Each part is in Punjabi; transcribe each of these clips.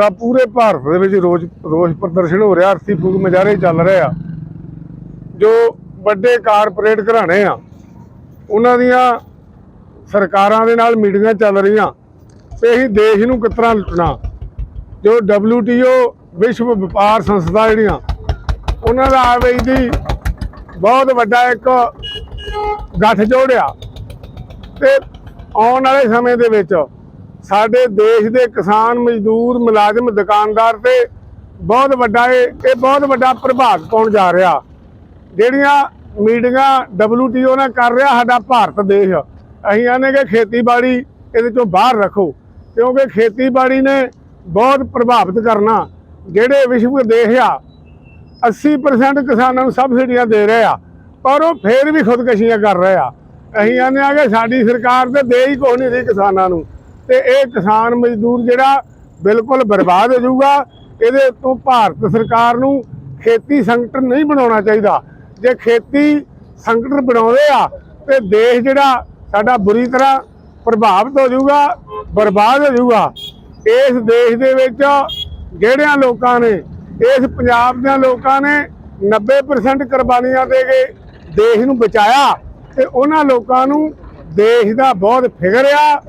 ਦਾ ਪੂਰੇ ਭਾਰਤ ਦੇ ਵਿੱਚ ਰੋਜ਼ ਰੋਜ਼ ਪ੍ਰਦਰਸ਼ਨ ਹੋ ਰਿਹਾ ਅਰਥੀ ਫੂਕ ਮਜਾਰੇ ਚੱਲ ਰਹੇ ਆ। ਜੋ ਵੱਡੇ ਕਾਰਪੋਰੇਟ ਘਰਾਣੇ ਆ, ਉਹਨਾਂ ਦੀਆਂ ਸਰਕਾਰਾਂ ਦੇ ਨਾਲ ਮੀਟਿੰਗਾਂ ਚੱਲ ਰਹੀਆਂ। ਤੇ ਅਸੀਂ ਦੇਸ਼ ਨੂੰ ਕਿਸ ਤਰ੍ਹਾਂ ਲੁੱਟਣਾ? ਜੋ WTO ਵਿਸ਼ਵ ਵਪਾਰ ਸੰਸਥਾ ਜਿਹੜੀਆਂ, ਉਹਨਾਂ ਦਾ ਆਵੇਈ ਦੀ ਬਹੁਤ ਵੱਡਾ ਇੱਕ ਗੱਠ ਜੋੜਿਆ ਤੇ ਆਉਣ ਵਾਲੇ ਸਮੇਂ ਦੇ ਵਿੱਚ ਸਾਡੇ ਦੇਸ਼ ਦੇ ਕਿਸਾਨ ਮਜ਼ਦੂਰ, ਮੁਲਾਜ਼ਮ, ਦੁਕਾਨਦਾਰ ਤੇ ਬਹੁਤ ਵੱਡਾ ਇਹ ਇਹ ਬਹੁਤ ਵੱਡਾ ਪ੍ਰਭਾਵ ਪਾਉਣ ਜਾ ਰਿਹਾ। ਜਿਹੜੀਆਂ ਮੀਟਿੰਗਾਂ WTO ਨਾਲ ਕਰ ਰਿਹਾ ਸਾਡਾ ਭਾਰਤ ਦੇਸ਼, ਅਸੀਂ ਆਨੇ ਕਿ ਖੇਤੀਬਾੜੀ ਇਹਦੇ ਚੋਂ ਬਾਹਰ ਰੱਖੋ, ਕਿਉਂਕਿ ਖੇਤੀਬਾੜੀ ਨੇ ਬਹੁਤ ਪ੍ਰਭਾਵਿਤ ਕਰਨਾ। ਜਿਹੜੇ ਵਿਸ਼ਵ ਦੇਸ਼ ਆ 80% ਕਿਸਾਨਾਂ ਨੂੰ ਸਬਸਿਡੀਆਂ ਦੇ ਰਹੇ ਆ, ਪਰ ਉਹ ਫੇਰ ਵੀ ਖੁਦਕਸ਼ੀਆਂ ਕਰ ਰਹੇ ਆ। ਅਸੀਂ ਆਨੇ ਆ ਕਿ ਸਾਡੀ ਸਰਕਾਰ ਤੇ ਦੇ ਹੀ ਕੋਈ ਨਹੀਂ ਰਹੀ ਕਿਸਾਨਾਂ ਨੂੰ। ਤੇ ਇਹ ਕਿਸਾਨ ਮਜ਼ਦੂਰ ਜਿਹੜਾ ਬਿਲਕੁਲ ਬਰਬਾਦ ਹੋ ਜਾਊਗਾ, ਇਹਦੇ ਤੋਂ ਭਾਰਤ ਸਰਕਾਰ ਨੂੰ ਖੇਤੀ ਸੰਕਟ ਨਹੀਂ ਬਣਾਉਣਾ ਚਾਹੀਦਾ। ਜੇ ਖੇਤੀ ਸੰਕਟ ਬਣਾਉਂਦੇ ਆ, ਤੇ ਦੇਸ਼ ਜਿਹੜਾ ਸਾਡਾ ਬੁਰੀ ਤਰ੍ਹਾਂ ਪ੍ਰਭਾਵਿਤ ਹੋ ਜਾਊਗਾ, ਬਰਬਾਦ ਹੋ ਜਾਊਗਾ। ਇਸ ਦੇਸ਼ ਦੇ ਵਿੱਚ ਜਿਹੜਿਆਂ ਲੋਕਾਂ ਨੇ, ਇਸ ਪੰਜਾਬ ਦੇ ਲੋਕਾਂ ਨੇ 90% ਕੁਰਬਾਨੀਆਂ ਦੇ ਕੇ ਦੇਸ਼ ਨੂੰ ਬਚਾਇਆ, ਤੇ ਉਹਨਾਂ ਲੋਕਾਂ ਨੂੰ ਦੇਸ਼ ਦਾ ਬਹੁਤ ਫਿਕਰ ਆ,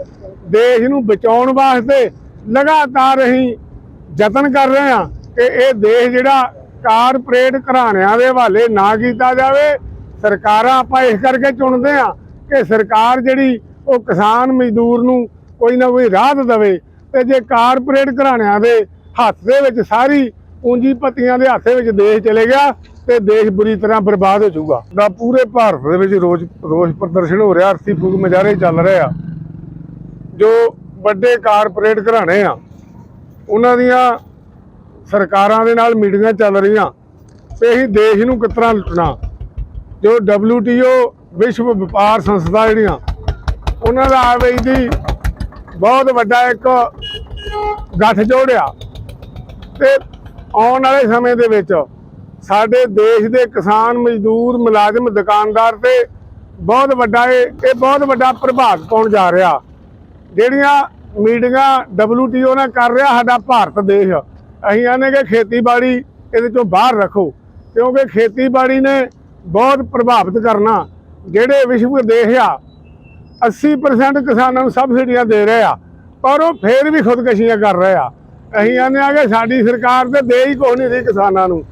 ਦੇਸ਼ ਨੂੰ ਬਚਾਉਣ ਵਾਸਤੇ ਲਗਾਤਾਰ ਅਸੀਂ ਯਤਨ ਕਰ ਰਹੇ ਹਾਂ ਕਿ ਇਹ ਦੇਸ਼ ਜਿਹੜਾ ਕਾਰਪੋਰੇਟ ਘਰਾਣਿਆਂ ਦੇ ਹਵਾਲੇ ਨਾ ਕੀਤਾ ਜਾਵੇ। ਸਰਕਾਰਾਂ ਆਪਾਂ ਇਸ ਕਰਕੇ ਚੁਣਦੇ ਆ ਕਿ ਸਰਕਾਰ ਜਿਹੜੀ ਉਹ ਕਿਸਾਨ ਮਜ਼ਦੂਰ ਨੂੰ ਕੋਈ ਨਾ ਕੋਈ ਰਾਹਤ ਦੇਵੇ ਤੇ ਜੇ ਕਾਰਪੋਰੇਟ ਘਰਾਣਿਆਂ ਦੇ ਹੱਥ ਦੇ ਵਿੱਚ ਸਾਰੀ ਪੂੰਜੀਪਤੀਆਂ ਦੇ ਹੱਥ ਵਿੱਚ ਦੇਸ਼ ਚਲੇ ਗਿਆ ਤੇ ਦੇਸ਼ ਬੁਰੀ ਤਰ੍ਹਾਂ ਬਰਬਾਦ ਹੋ ਜਾਊਗਾ। ਦਾ ਪੂਰੇ ਭਾਰਤ ਦੇ ਵਿੱਚ ਰੋਜ਼ ਰੋਜ਼ ਪ੍ਰਦਰਸ਼ਨ ਹੋ ਰਿਹਾ ਅਰਥੀ ਫੂਕ ਮਜਾਰੇ ਚੱਲ ਰਹੇ ਆ। ਜੋ ਵੱਡੇ ਕਾਰਪੋਰੇਟ ਘਰਾਣੇ ਆ, ਉਹਨਾਂ ਦੀਆਂ ਸਰਕਾਰਾਂ ਦੇ ਨਾਲ ਮੀਟਿੰਗਾਂ ਚੱਲ ਰਹੀਆਂ ਤੇ ਅਸੀਂ ਦੇਸ਼ ਨੂੰ ਕਿਸ ਤਰ੍ਹਾਂ ਲੁੱਟਣਾ। ਜੋ WTO ਵਿਸ਼ਵ ਵਪਾਰ ਸੰਸਥਾ ਜਿਹੜੀਆਂ, ਉਹਨਾਂ ਦਾ ਆਵੇਈ ਦੀ ਬਹੁਤ ਵੱਡਾ ਇੱਕ ਗੱਠ ਜੋੜਿਆ ਤੇ ਆਉਣ ਵਾਲੇ ਸਮੇਂ ਦੇ ਵਿੱਚ ਸਾਡੇ ਦੇਸ਼ ਦੇ ਕਿਸਾਨ ਮਜ਼ਦੂਰ, ਮੁਲਾਜ਼ਮ, ਦੁਕਾਨਦਾਰ ਤੇ ਬਹੁਤ ਵੱਡਾ ਇਹ ਇਹ ਬਹੁਤ ਵੱਡਾ ਪ੍ਰਭਾਵ ਪਾਉਣ ਜਾ ਰਿਹਾ। ਜਿਹੜੀਆਂ ਮੀਟਿੰਗਾਂ WTO ਨਾਲ ਕਰ ਰਿਹਾ ਸਾਡਾ ਭਾਰਤ ਦੇਸ਼, ਅਸੀਂ ਆਨੇ ਕਿ ਖੇਤੀਬਾੜੀ ਇਹਦੇ ਚੋਂ ਬਾਹਰ ਰੱਖੋ, ਕਿਉਂਕਿ ਖੇਤੀਬਾੜੀ ਨੇ ਬਹੁਤ ਪ੍ਰਭਾਵਿਤ ਕਰਨਾ। ਜਿਹੜੇ ਵਿਸ਼ਵ ਦੇਸ਼ ਆ 80% ਕਿਸਾਨਾਂ ਨੂੰ ਸਬਸਿਡੀਆਂ ਦੇ ਰਹੇ ਆ, ਪਰ ਉਹ ਫੇਰ ਵੀ ਖੁਦਕਸ਼ੀਆਂ ਕਰ ਰਹੇ ਆ। ਅਸੀਂ ਆਨੇ ਆ ਕਿ ਸਾਡੀ ਸਰਕਾਰ ਤੇ ਦੇ ਹੀ ਕੋਈ ਨਹੀਂ ਰਹੀ ਕਿਸਾਨਾਂ ਨੂੰ।